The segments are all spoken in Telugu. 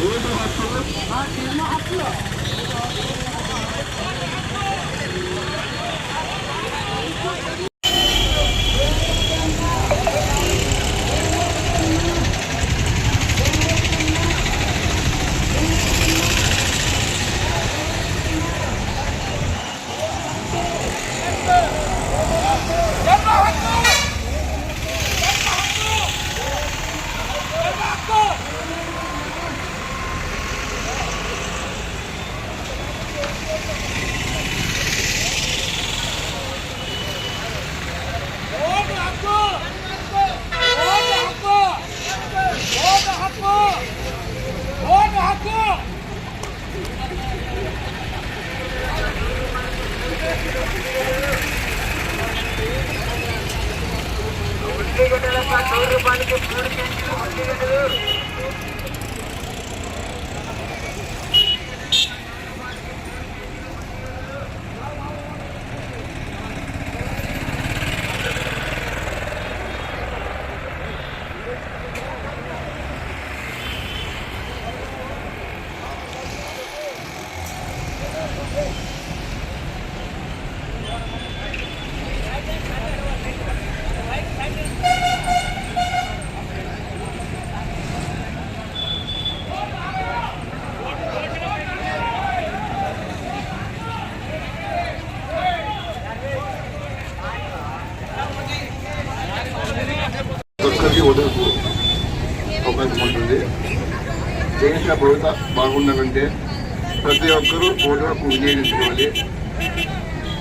Bunu da bakalım. Ha, kelime atıyor. ఒక్కరికి ఓటుకు అవకాశం ఉంటుంది దేశ భవిత బాగుండాలంటే ప్రతి ఒక్కరూ ఓటు వినియోగించుకోవాలి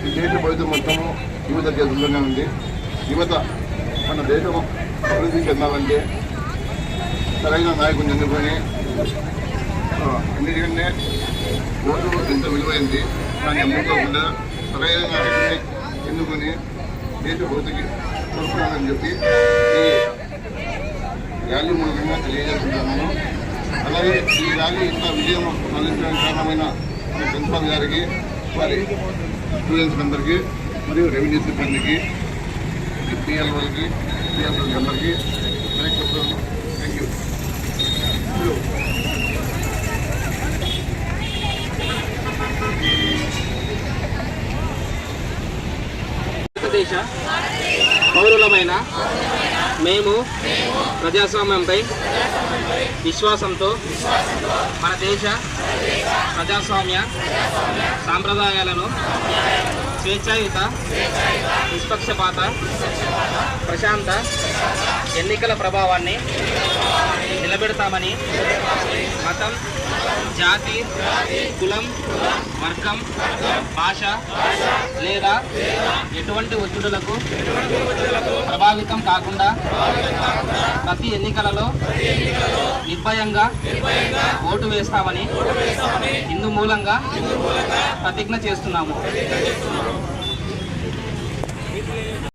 ఈ దేశ భవిత మొత్తము యువత చేతుల్లోనే ఉంది. యువత మన దేశం అభివృద్ధి చెందాలంటే సరైన నాయకుని ఎన్నుకొని ఎందుకంటే ఓటు ఎంత విలువైంది దాన్ని ఎన్నుకోకుండా సరైన నాయకుని ఎన్నుకొని దేశ భవితకి చూసుకోవాలని చెప్పి ఈ ర్యాలీ మూలంగా తెలియజేస్తున్నాను అలాగే ఈ ర్యాలీ ఇంత విజయం సాధించడానికి కారణమైన మన గారికి వారి స్టూడెంట్స్ అందరికీ మరియు రెవెన్యూ సిబ్బందికి పిఎల్ వాళ్ళకి పిఎల్ అందరికీ థ్యాంక్ యూ భారతదేశ పౌరులమైన మేము ప్రజాస్వామ్యంపై విశ్వాసంతో మన దేశ ప్రజాస్వామ్య సాంప్రదాయాలను స్వేచ్ఛాయుత నిష్పక్షపాత ప్రశాంత ఎన్నికల ప్రభావాన్ని నిలబెడతామని మతం జాతి కులం వర్గం భాష లేదా ఎటువంటి ఒత్తిడులకు ప్రభావితం కాకుండా ప్రతి ఎన్నికలలో నిర్భయంగా ఓటు వేస్తామని ఇందు మూలంగా ప్రతిజ్ఞ చేస్తున్నాము.